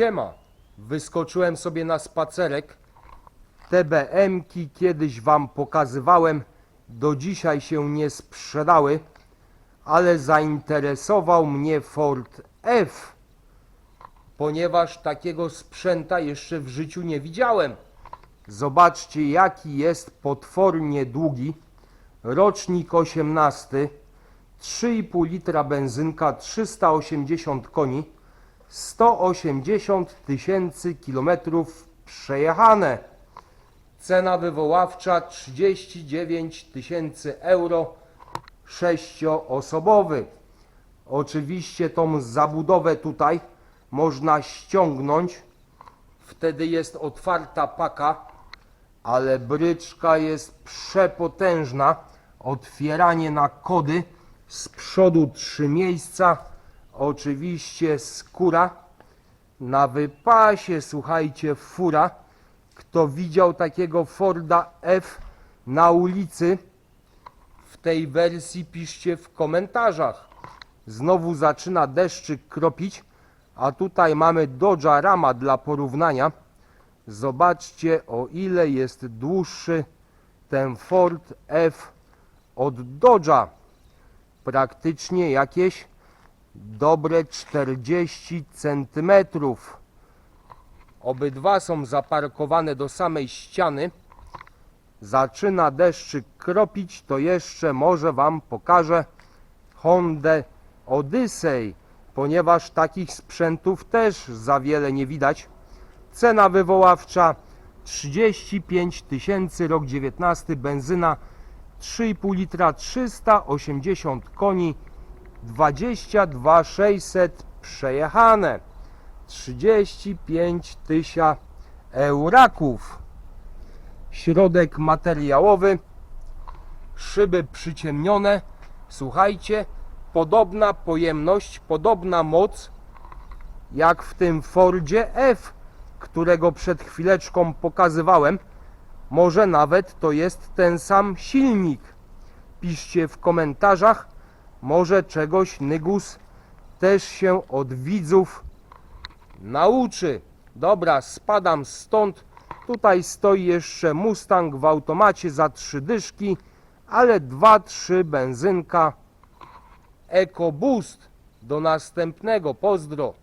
Siema, wyskoczyłem sobie na spacerek. Te BM-ki kiedyś wam pokazywałem, do dzisiaj się nie sprzedały, ale zainteresował mnie Ford F, ponieważ takiego sprzęta jeszcze w życiu nie widziałem. Zobaczcie jaki jest potwornie długi, rocznik 18, 3,5 litra benzynka, 380 koni, 180 tysięcy kilometrów przejechane. Cena wywoławcza 39 tysięcy euro, sześcioosobowy. Oczywiście tą zabudowę tutaj można ściągnąć, wtedy jest otwarta paka, ale bryczka jest przepotężna. Otwieranie na kody, z przodu trzy miejsca, oczywiście skóra. Na wypasie, słuchajcie, fura. Kto widział takiego Forda F na ulicy, w tej wersji piszcie w komentarzach. Znowu zaczyna deszczyk kropić, a tutaj mamy Dodge'a Rama dla porównania. Zobaczcie o ile jest dłuższy ten Ford F od Dodge'a. Praktycznie jakieś dobre 40 centymetrów. Obydwa są zaparkowane do samej ściany. Zaczyna deszczyk kropić, to jeszcze może Wam pokażę Hondę Odyssey, ponieważ takich sprzętów też za wiele nie widać. Cena wywoławcza 35 tysięcy, rok 19, benzyna 3,5 litra, 380 koni, 22 600 przejechane. 35 tysięcy euraków. Środek materiałowy, szyby przyciemnione. Słuchajcie, podobna pojemność, podobna moc jak w tym Fordzie F, którego przed chwileczką pokazywałem. Może nawet to jest ten sam silnik. Piszcie w komentarzach, może czegoś Nygus też się od widzów nauczy. Dobra, spadam stąd. Tutaj stoi jeszcze Mustang w automacie za trzy dyszki, ale dwa, trzy benzynka. EcoBoost. Do następnego. Pozdro.